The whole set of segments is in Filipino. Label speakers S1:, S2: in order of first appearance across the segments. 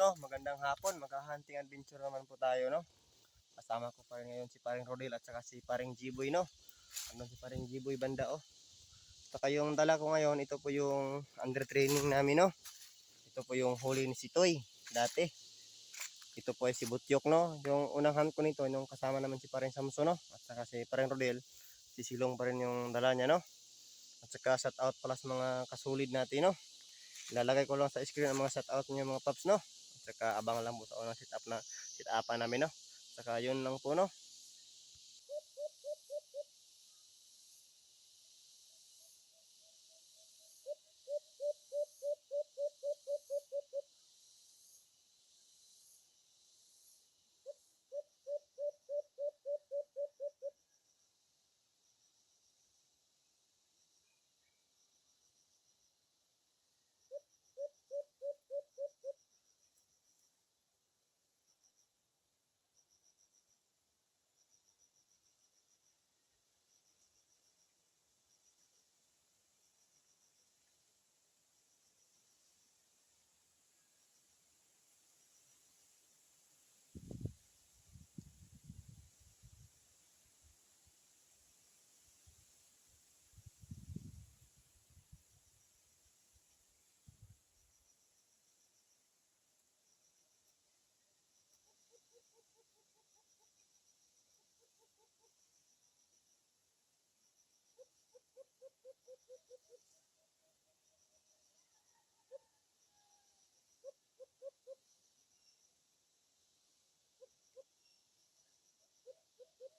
S1: No, magandang hapon, magka-hunting adventure naman po tayo, no? Kasama ko pa rin ngayon si paring Rodel at saka si paring Jiboy, no? Ano si paring Jiboy banda, oh. Saka yung dala ko ngayon, ito po yung under training namin, no? Ito po yung huli ni si Toy, dati. Ito po ay si Butyok, no? Yung unang hunt ko nito, yung kasama naman si paring Samson, no? At saka si paring Rodel, si Silong pa rin yung dala niya, no? At saka shout out pala sa mga kasulid natin, no? Ilalagay ko lang sa screen ang mga shout out niyo mga paps, no? Saka abang lang po sa unang sit up na sit upan namin, no? Saka yun lang po, no?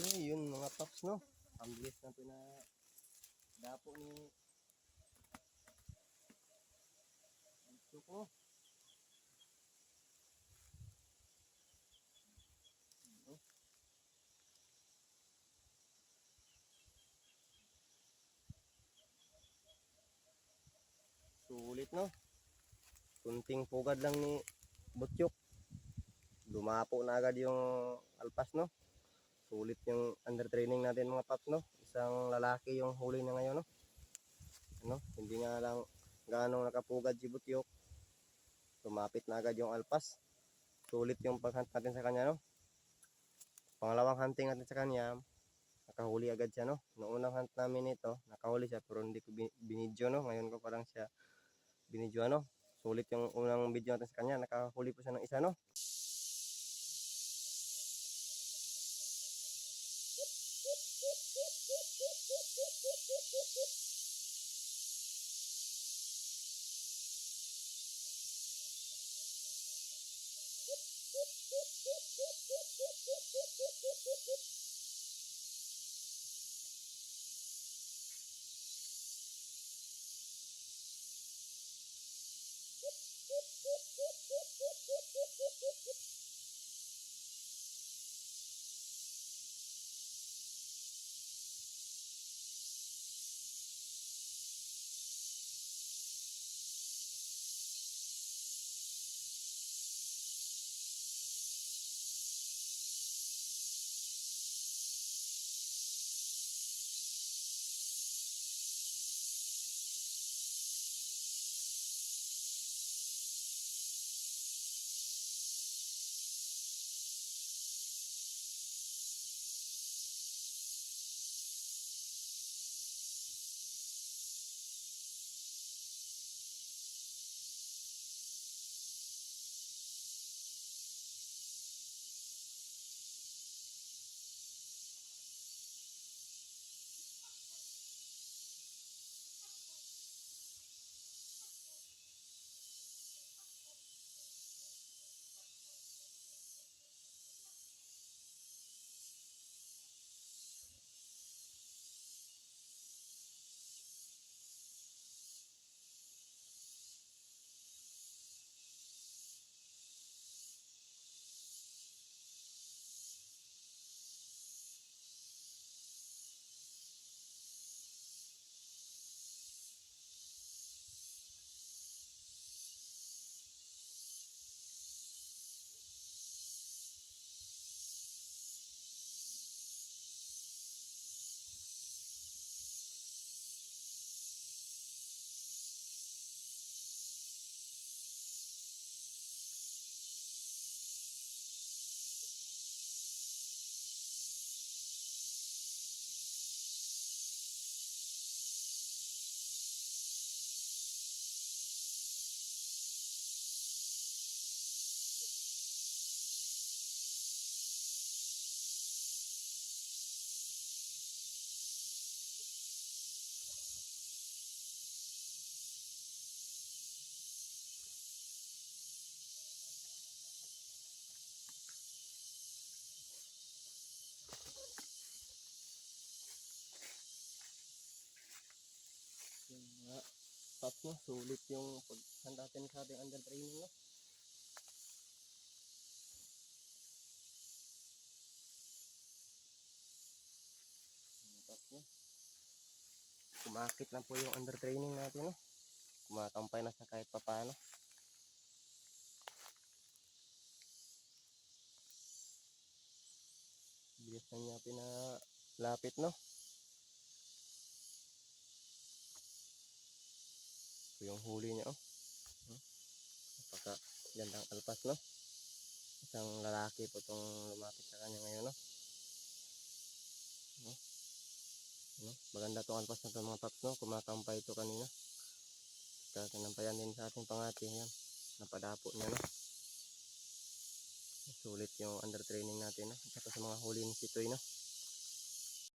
S1: So, yun mga paps, no? Ang bilis na pina dapo ni Ito ko. Sulit, no? Kunting pugad lang ni Butyok. Lumapo na agad yung alpas, no? Sulit yung under training natin mga paps, no? Isang lalaki yung huli niya ngayon, no? Ano? Hindi nga lang gaano nakapugad si Butyok. Lumapit na agad yung alpas. Sulit yung paghunt natin sa kanya, no? Pangalawang hunting natin sa kanya, nakahuli agad siya, no? Noong unang hunt namin ito, nakahuli siya pero hindi ko bin- binidyo, no? Ngayon ko parang siya binidyo, ano? Sulit yung unang video natin sa kanya, nakahuli po siya ng isa, no? No? Sulit yung paghanda natin sa ating under training, no? Kumakit na po yung under training natin, no? Kumakampay na sa kahit papano. Bilis na niya pinalapit, no? Ito yung huli niya, oh. Hmm? Napaka gandang alpas, no? Isang lalaki po itong lumapit sa kanya ngayon, no? No? No? Maganda itong alpas na ito, mga paps, no? Kumakampay ito kanina. Kakanampayan din sa ating pangati, yan. Napadapo niya, no? Sulit yung under training natin, no? Saka sa mga huli ni Sitoy, no?